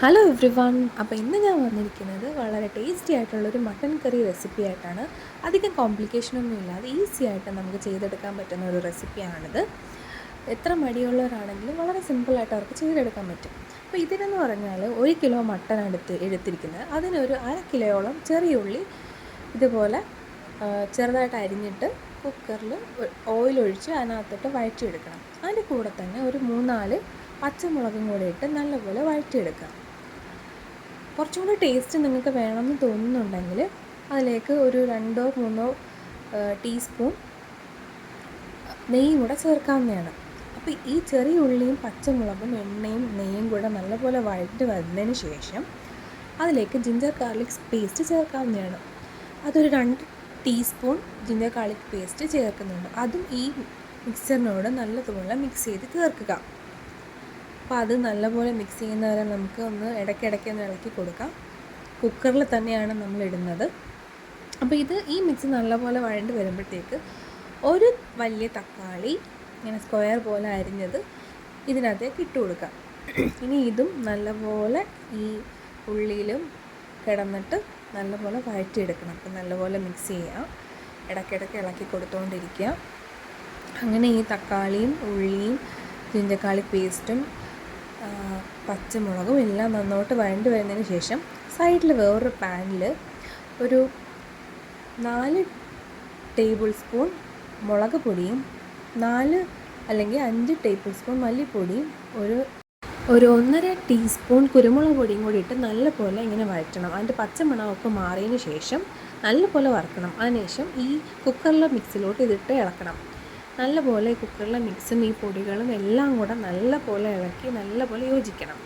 Hello every one അപ്പോൾ ഇന്ന് ഞാൻ വന്നിരിക്കുന്നത് വളരെ ടേസ്റ്റി ആയിട്ടുള്ളൊരു മട്ടൻ കറി റെസിപ്പി ആയിട്ടാണ്. അധികം കോംപ്ലിക്കേഷനൊന്നും ഇല്ലാതെ ഈസി ആയിട്ട് നമുക്ക് ചെയ്തെടുക്കാൻ പറ്റുന്ന ഒരു റെസിപ്പിയാണിത് എത്ര മടിയുള്ളവരാണെങ്കിലും വളരെ സിമ്പിളായിട്ട് അവർക്ക് ചെയ്തെടുക്കാൻ പറ്റും. അപ്പോൾ ഇതിനെന്ന് പറഞ്ഞാൽ ഒരു കിലോ മട്ടൻ എടുത്ത് എടുത്തിരിക്കുന്നത്. അതിനൊരു അര കിലോയോളം ചെറിയ ഉള്ളി ഇതുപോലെ ചെറുതായിട്ട് അരിഞ്ഞിട്ട് കുക്കറിൽ ഓയിൽ ഒഴിച്ച് അതിനകത്തിട്ട് വഴറ്റിയെടുക്കണം. അതിന്റെ കൂടെ തന്നെ ഒരു മൂന്നാൽ പച്ചമുളകും കൂടി ഇട്ട് നല്ലപോലെ വഴറ്റിയെടുക്കാം. കുറച്ചും കൂടി ടേസ്റ്റ് നിങ്ങൾക്ക് വേണമെന്ന് തോന്നുന്നുണ്ടെങ്കിൽ അതിലേക്ക് ഒരു രണ്ടോ മൂന്നോ ടീസ്പൂൺ നെയ്യും കൂടെ ചേർക്കാവുന്നതാണ്. അപ്പോൾ ഈ ചെറിയ ഉള്ളിയും പച്ചമുളകും എണ്ണയും നെയ്യും കൂടെ നല്ലപോലെ വഴറ്റി വന്നതിന് ശേഷം അതിലേക്ക് ജിഞ്ചർ ഗാർലിക് പേസ്റ്റ് ചേർക്കാവുന്നതാണ്. അതൊരു രണ്ട് ടീസ്പൂൺ ജിഞ്ചർ ഗാർലിക് പേസ്റ്റ് ചേർക്കുന്നുണ്ട്. അതും ഈ മിക്സറിനോട് നല്ലതുപോലെ മിക്സ് ചെയ്ത് ചേർക്കുക. അപ്പോൾ അത് നല്ലപോലെ മിക്സ് ചെയ്യുന്നവരെ നമുക്ക് ഒന്ന് ഇടയ്ക്കിടയ്ക്ക് ഒന്ന് ഇളക്കി കൊടുക്കാം. കുക്കറിൽ തന്നെയാണ് നമ്മൾ ഇടുന്നത്. അപ്പോൾ ഇത് ഈ മിക്സ് നല്ലപോലെ വഴണ്ട് വരുമ്പോഴത്തേക്ക് ഒരു വലിയ തക്കാളി ഇങ്ങനെ സ്ക്വയർ പോലെ അരിഞ്ഞത് ഇതിനകത്തേക്ക് ഇട്ട് കൊടുക്കാം. ഇനി ഇതും നല്ലപോലെ ഈ ഉള്ളിയിലും കിടന്നിട്ട് നല്ലപോലെ വഴറ്റിയെടുക്കണം. അപ്പം നല്ലപോലെ മിക്സ് ചെയ്യാം. ഇടയ്ക്കിടയ്ക്ക് ഇളക്കി കൊടുത്തുകൊണ്ടിരിക്കുക അങ്ങനെ ഈ തക്കാളിയും ഉള്ളിയും ജിഞ്ചക്കാളി പേസ്റ്റും പച്ചമുളകും എല്ലാം നന്നോട്ട് വഴണ്ട് വരുന്നതിന് ശേഷം സൈഡിൽ വേറൊരു പാനിൽ ഒരു നാല് ടേബിൾ സ്പൂൺ മുളക് പൊടിയും നാല് അല്ലെങ്കിൽ അഞ്ച് ടേബിൾ സ്പൂൺ മല്ലിപ്പൊടിയും ഒരു ഒരു ഒന്നര ടീസ്പൂൺ കുരുമുളക് പൊടിയും കൂടി ഇട്ട് നല്ലപോലെ ഇങ്ങനെ വഴറ്റണം. അതിന്റെ പച്ചമണമൊക്കെ മാറിയതിന് ശേഷം നല്ലപോലെ വറക്കണം. അതിനുശേഷം ഈ കുക്കറിലെ മിക്സിലോട്ട് ഇതിട്ട് ഇളക്കണം. നല്ലപോലെ കുക്കറിലെ മിക്സും ഈ പൊടികളും എല്ലാം കൂടെ നല്ലപോലെ ഇളക്കി നല്ലപോലെ യോജിക്കണം.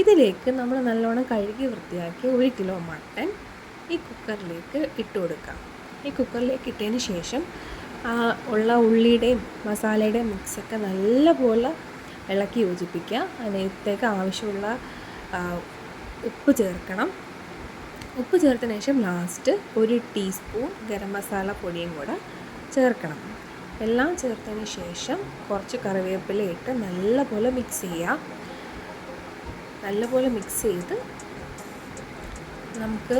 ഇതിലേക്ക് നമ്മൾ നല്ലോണം കഴുകി വൃത്തിയാക്കി ഒരു കിലോ മട്ടൻ ഈ കുക്കറിലേക്ക് ഇട്ട് കൊടുക്കാം. ഈ കുക്കറിലേക്ക് ഇട്ടതിന് ശേഷം ഉള്ള ഉള്ളിയുടെയും മസാലയുടെയും മിക്സൊക്കെ നല്ലപോലെ ഇളക്കി യോജിപ്പിക്കുക. അതിനകത്തേക്ക് ആവശ്യമുള്ള ഉപ്പ് ചേർക്കണം. ഉപ്പ് ചേർത്തതിന് ശേഷം ലാസ്റ്റ് ഒരു ടീസ്പൂൺ ഗരം മസാല പൊടിയും കൂടെ ചേർക്കണം. എല്ലാം ചേർത്തതിന് ശേഷം കുറച്ച് കറിവേപ്പില ഇട്ട് നല്ലപോലെ മിക്സ് ചെയ്യുക നല്ലപോലെ മിക്സ് ചെയ്ത് നമുക്ക്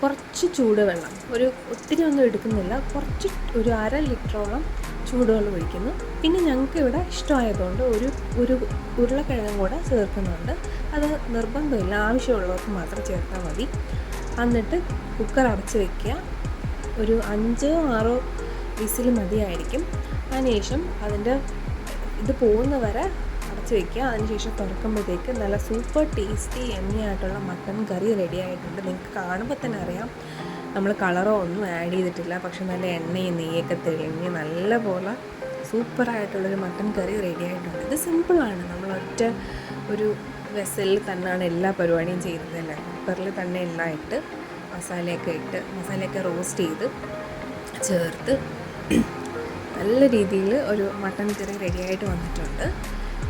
കുറച്ച് ചൂടുവെള്ളം ഒരു ഒത്തിരി ഒന്നും എടുക്കുന്നില്ല കുറച്ച് ഒരു അര ലിറ്ററോളം ചൂടുവെള്ളം ഒഴിക്കുന്നു. പിന്നെ ഞങ്ങൾക്ക് ഇവിടെ ഇഷ്ടമായതുകൊണ്ട് ഒരു ഒരു ഉരുളക്കിഴങ്ങും കൂടെ ചേർക്കുന്നുണ്ട്. അത് നിർബന്ധമില്ല ആവശ്യമുള്ളവർക്ക് മാത്രം ചേർത്താൽ മതി. എന്നിട്ട് കുക്കർ അടച്ച് വയ്ക്കുക ഒരു അഞ്ചോ ആറോ വിസിൽ മതിയായിരിക്കും. അതിനുശേഷം അതിന്റെ ഇത് പോകുന്ന വരെ അടച്ച് വെക്കുക. അതിനുശേഷം തുറക്കുമ്പോഴത്തേക്ക് നല്ല സൂപ്പർ ടേസ്റ്റി എമ്മി ആയിട്ടുള്ള മട്ടൻ കറി റെഡി ആയിട്ടുണ്ട്. നിങ്ങൾക്ക് കാണുമ്പോൾ തന്നെ അറിയാം. നമ്മൾ കളറോ ഒന്നും ആഡ് ചെയ്തിട്ടില്ല. പക്ഷെ നല്ല എണ്ണയും നെയ്യൊക്കെ തെളിഞ്ഞ് നല്ലപോലെ സൂപ്പറായിട്ടുള്ളൊരു മട്ടൺ കറി റെഡി ആയിട്ടുണ്ട്. ഇത് സിമ്പിളാണ് നമ്മൾ ഒറ്റ ഒരു വെസലിൽ തന്നെയാണ് എല്ലാ പരിപാടിയും ചെയ്യുന്നതല്ല കുക്കറിൽ തന്നെ എല്ലാം ഇട്ട് മസാലയൊക്കെ ഇട്ട് മസാലയൊക്കെ റോസ്റ്റ് ചെയ്ത് ചേർത്ത് നല്ല രീതിയിൽ ഒരു മട്ടൻ കറി റെഡിയായിട്ട് വന്നിട്ടുണ്ട്.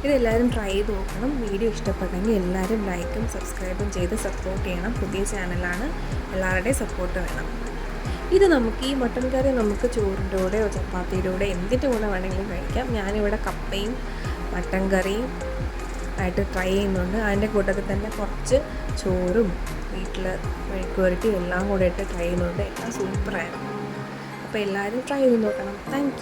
ഇതെല്ലാവരും ട്രൈ ചെയ്ത് നോക്കണം. വീഡിയോ ഇഷ്ടപ്പെട്ടെങ്കിൽ എല്ലാവരും ലൈക്കും സബ്സ്ക്രൈബും ചെയ്ത് സപ്പോർട്ട് ചെയ്യണം. പുതിയ ചാനലാണ് എല്ലാവരുടെയും സപ്പോർട്ട് വേണം. ഇത് നമുക്ക് ഈ മട്ടൻ കറി നമുക്ക് ചോറിന്റെ കൂടെയോ ചപ്പാത്തിയുടെ എന്തിന്റെ കൂടെ വേണമെങ്കിലും കഴിക്കാം. ഞാനിവിടെ കപ്പയും മട്ടൻ കറിയും ആയിട്ട് ട്രൈ ചെയ്യുന്നുണ്ട്. അതിന്റെ കൂട്ടത്തിൽ തന്നെ കുറച്ച് ചോറും വീട്ടിൽ മെഴുക്കുവരട്ടിയും എല്ലാം കൂടെ ഇട്ട് ട്രൈ ചെയ്യുന്നുണ്ട്. എല്ലാം സൂപ്പറായിരുന്നു അപ്പോൾ എല്ലാവരും ട്രൈ ചെയ്ത് നോക്കണം. താങ്ക്